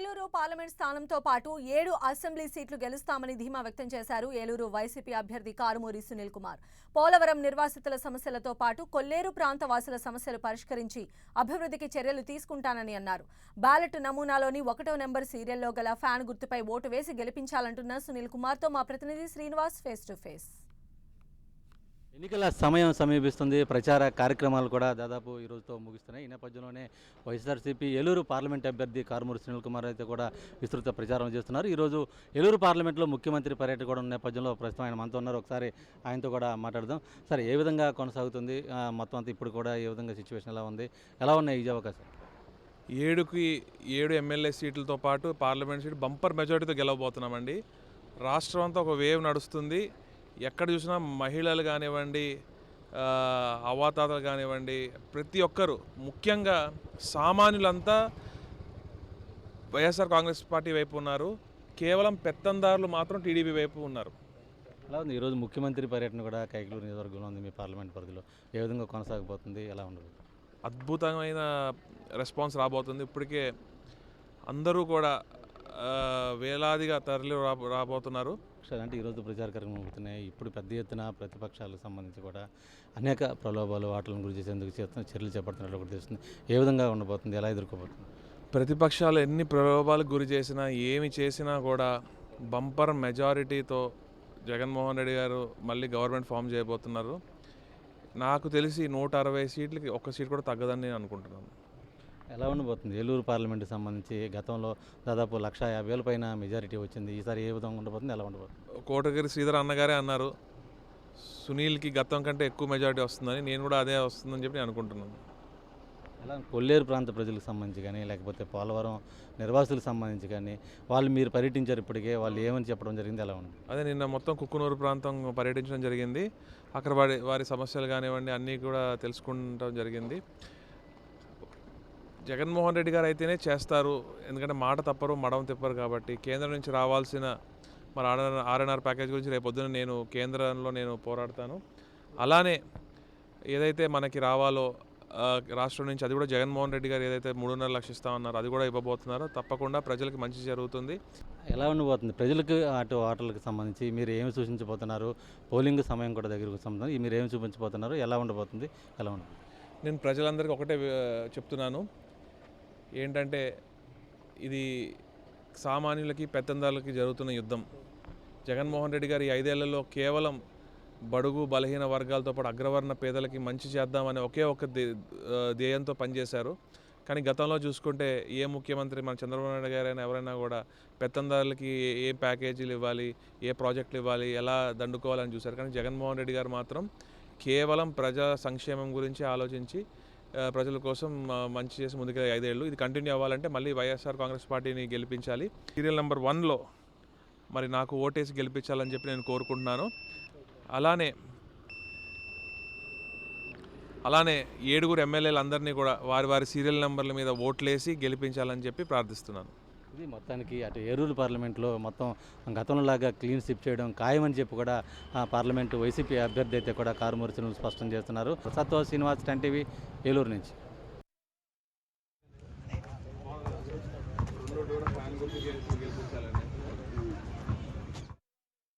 Eluru parliament స్థానంతో పాటు ఏడు అసెంబ్లీ సీట్లు గెలుస్తామని ధీమా వ్యక్తం చేశారు ఏలూరు వైసీపీ అభ్యర్థి కారుమూరి సునీల్ కుమార్. పోలవరం నిర్వాసితుల సమస్యలతో పాటు కొల్లేరు ప్రాంత వాసుల సమస్యలు పరిష్కరించి అభివృద్ధికి చర్యలు తీసుకుంటానని అన్నారు. బ్యాలెట్ నమూనాలోని ఒకటో నెంబర్ సీరియల్లో గల ఫ్యాన్ గుర్తుపై ఓటు వేసి గెలిపించాలంటున్న సునీల్ కుమార్తో మా ప్రతినిధి శ్రీనివాస్ ఫేస్ టు ఫేస్. ఎన్నికల సమయం సమీపిస్తుంది. ప్రచార కార్యక్రమాలు కూడా దాదాపు ఈ రోజుతో ముగిస్తున్నాయి. ఈ నేపథ్యంలోనే వైఎస్ఆర్సీపీ ఏలూరు పార్లమెంట్ అభ్యర్థి కారుమూరు సునీల్ కుమార్ అయితే కూడా విస్తృత ప్రచారం చేస్తున్నారు. ఈరోజు ఏలూరు పార్లమెంట్లో ముఖ్యమంత్రి పర్యటన కూడా ఉన్న నేపథ్యంలో ప్రస్తుతం ఆయన మనతో ఉన్నారు. ఒకసారి ఆయనతో కూడా మాట్లాడదాం. సరే ఏ విధంగా కొనసాగుతుంది? మొత్తం అంతా ఇప్పుడు కూడా ఏ విధంగా సిచ్యువేషన్ ఎలా ఉంది? ఎలా ఉన్నాయి ఈ అవకాశం ఏడుకి ఏడు ఎమ్మెల్యే సీట్లతో పాటు పార్లమెంట్ సీట్ బంపర్ మెజారిటీతో గెలవబోతున్నామండి. రాష్ట్రం అంతా ఒక వేవ్ నడుస్తుంది. ఎక్కడ చూసినా మహిళలు కానివ్వండి అవాతాతలు కానివ్వండి ప్రతి ఒక్కరు ముఖ్యంగా సామాన్యులంతా వైఎస్ఆర్ కాంగ్రెస్ పార్టీ వైపు ఉన్నారు. కేవలం పెత్తందారులు మాత్రం టీడీపీ వైపు ఉన్నారు. ఎలా ఉంది? ఈరోజు ముఖ్యమంత్రి పర్యటన కూడా కైకలూరు నియోజకవర్గంలో ఉంది. మీ పార్లమెంట్ పరిధిలో ఏ విధంగా కొనసాగబోతుంది? ఎలా ఉండదు అద్భుతమైన రెస్పాన్స్ రాబోతుంది. ఇప్పటికే అందరూ కూడా వేలాదిగా తరలి రా రాబోతున్నారు. అంటే ఈరోజు ప్రచార కార్యక్రమం అవుతున్నాయి ఇప్పుడు పెద్ద ఎత్తున ప్రతిపక్షాలకు సంబంధించి కూడా అనేక ప్రలోభాలు వాటిని గురి చేసేందుకు చేస్తున్న చర్యలు చేపడుతున్నట్లు కూడా తెలుస్తుంది. ఏ విధంగా ఉండబోతుంది? ఎలా ఎదుర్కోబోతుంది? ప్రతిపక్షాలు ఎన్ని ప్రలోభాలకు గురి చేసినా ఏమి చేసినా కూడా బంపర్ మెజారిటీతో జగన్మోహన్ రెడ్డి గారు మళ్ళీ గవర్నమెంట్ ఫామ్ చేయబోతున్నారు. నాకు తెలిసి నూట అరవై సీట్లకి ఒక్క సీట్ కూడా తగ్గదని నేను అనుకుంటున్నాను. ఎలా ఉండబోతుంది? ఏలూరు పార్లమెంట్కి సంబంధించి గతంలో దాదాపు లక్ష యాభై వేల పైన మెజారిటీ వచ్చింది. ఈసారి ఏ విధంగా ఉండబోతుంది? ఎలా ఉండబోతుంది? కోటగిరి శ్రీధర్ అన్నగారే అన్నారు. సునీల్కి గతం కంటే ఎక్కువ మెజారిటీ వస్తుందని నేను కూడా అదే వస్తుందని చెప్పి నేను అనుకుంటున్నాను. ఎలా? కొల్లేరు ప్రాంత ప్రజలకు సంబంధించి కానీ లేకపోతే పోలవరం నిర్వాసులకు సంబంధించి కానీ వాళ్ళు మీరు పర్యటించారు ఇప్పటికే వాళ్ళు ఏమని చెప్పడం జరిగింది? ఎలా ఉంది? అదే నిన్న మొత్తం కుక్కునూరు ప్రాంతం పర్యటించడం జరిగింది. అక్కడ వారి వారి సమస్యలు కానివ్వండి అన్నీ కూడా తెలుసుకుంటం జరిగింది. జగన్మోహన్ రెడ్డి గారు అయితేనే చేస్తారు. ఎందుకంటే మాట తప్పరు మడం తిప్పరు కాబట్టి కేంద్రం నుంచి రావాల్సిన మరి ఆర్ఎన్ఆర్ ఆర్ఎన్ఆర్ ప్యాకేజ్ గురించి రేపు పొద్దున నేను కేంద్రంలో నేను పోరాడతాను. అలానే ఏదైతే మనకి రావాలో రాష్ట్రం నుంచి అది కూడా జగన్మోహన్ రెడ్డి గారు ఏదైతే మూడున్నర లక్షలు ఇస్తామన్నారో అది కూడా ఇవ్వబోతున్నారో తప్పకుండా ప్రజలకు మంచి జరుగుతుంది. ఎలా ఉండబోతుంది? ప్రజలకు అటు ఓటర్లకు సంబంధించి మీరు ఏమి సూచించబోతున్నారు? పోలింగ్ సమయం కూడా దగ్గరకు సంబంధించి మీరు ఏమి చూపించబోతున్నారు? ఎలా ఉండబోతుంది? ఎలా ఉండదు నేను ప్రజలందరికీ ఒకటే చెప్తున్నాను. ఏంటంటే ఇది సామాన్యులకి పెత్తందారులకి జరుగుతున్న యుద్ధం. జగన్మోహన్ రెడ్డి గారు ఈ ఐదేళ్ళలో కేవలం బడుగు బలహీన వర్గాలతో పాటు అగ్రవర్ణ పేదలకి మంచి చేద్దామనే ఒకే ఒక ధ్యేయంతో పనిచేశారు. కానీ గతంలో చూసుకుంటే ఏ ముఖ్యమంత్రి మన చంద్రబాబు నాయుడు గారైనా ఎవరైనా కూడా పెత్తందారులకి ఏ ప్యాకేజీలు ఇవ్వాలి ఏ ప్రాజెక్టులు ఇవ్వాలి ఎలా దండుకోవాలని చూశారు. కానీ జగన్మోహన్ రెడ్డి గారు మాత్రం కేవలం ప్రజా సంక్షేమం గురించి ఆలోచించి ప్రజల కోసం మంచి చేసి ముందుకు ఐదేళ్ళు. ఇది కంటిన్యూ అవ్వాలంటే మళ్ళీ వైఎస్ఆర్ కాంగ్రెస్ పార్టీని గెలిపించాలి. సీరియల్ నెంబర్ వన్లో మరి నాకు ఓటేసి గెలిపించాలని చెప్పి నేను కోరుకుంటున్నాను. అలానే అలానే ఏడుగురు ఎమ్మెల్యేలందరినీ కూడా వారి వారి సీరియల్ నెంబర్ల మీద ఓట్లేసి గెలిపించాలని చెప్పి ప్రార్థిస్తున్నాను. ఇది మొత్తానికి అటు ఏరూరు పార్లమెంట్లో మొత్తం గతంలోలాగా క్లీన్ స్విప్ చేయడం ఖాయమని చెప్పి కూడా పార్లమెంటు వైసీపీ అభ్యర్థి అయితే కూడా కారుమూర్చును స్పష్టం చేస్తున్నారు. సత్వ శ్రీనివాస్ టీవీ ఏలూరు నుంచి. రెండు కూడా